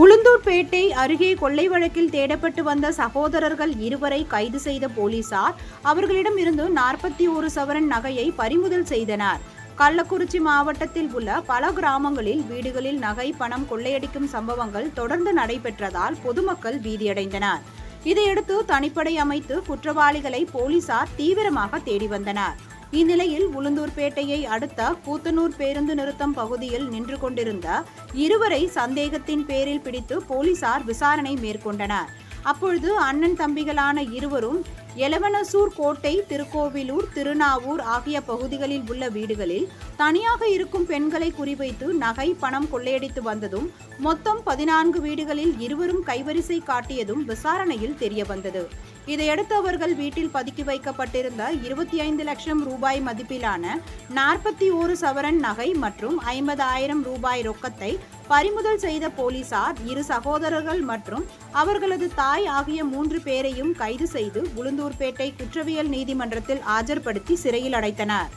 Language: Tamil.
உளுந்தூர்பேட்டை அருகே கொள்ளை வழக்கில் தேடப்பட்டு வந்த சகோதரர்கள் இருவரை கைது செய்த போலீசார். அவர்களிடம் இருந்து நாற்பத்தி ஒரு சவரன் நகையை பறிமுதல் செய்தனர். கள்ளக்குறிச்சி மாவட்டத்தில் உள்ள பல கிராமங்களில் வீடுகளில் நகை பணம் கொள்ளையடிக்கும் சம்பவங்கள் தொடர்ந்து நடைபெற்றதால் பொதுமக்கள் பீதியடைந்தனர். இதையடுத்து தனிப்படை அமைத்து குற்றவாளிகளை போலீசார் தீவிரமாக தேடி வந்தனர். இந்நிலையில் உளுந்தூர்பேட்டையை அடுத்த கூத்தனூர் பேருந்து நிறுத்தம் பகுதியில் நின்று கொண்டிருந்த இருவரை சந்தேகத்தின் பேரில் பிடித்து போலீசார் விசாரணை மேற்கொண்டனர். அப்பொழுது அண்ணன் தம்பிகளான இருவரும் எலவனசூர் கோட்டை திருக்கோவிலூர் திருநாவூர் ஆகிய பகுதிகளில் உள்ள வீடுகளில் தனியாக இருக்கும் பெண்களை குறிவைத்து நகை பணம் கொள்ளையடித்து வந்ததும் மொத்தம் பதினான்கு வீடுகளில் இருவரும் கைவரிசை காட்டியதும் விசாரணையில் தெரியவந்தது. இதையடுத்து அவர்கள் வீட்டில் பதுக்கி வைக்கப்பட்டிருந்த இருபத்தி ஐந்து லட்சம் ரூபாய் மதிப்பிலான நாற்பத்தி ஓரு சவரன் நகை மற்றும் ஐம்பதாயிரம் ரூபாய் ரொக்கத்தை பறிமுதல் செய்த போலீசார் இரு சகோதரர்கள் மற்றும் அவர்களது தாய் ஆகிய மூன்று பேரையும் கைது செய்து உளுந்தூர்பேட்டை குற்றவியல் நீதிமன்றத்தில் ஆஜர்படுத்தி சிறையில் அடைத்தனர்.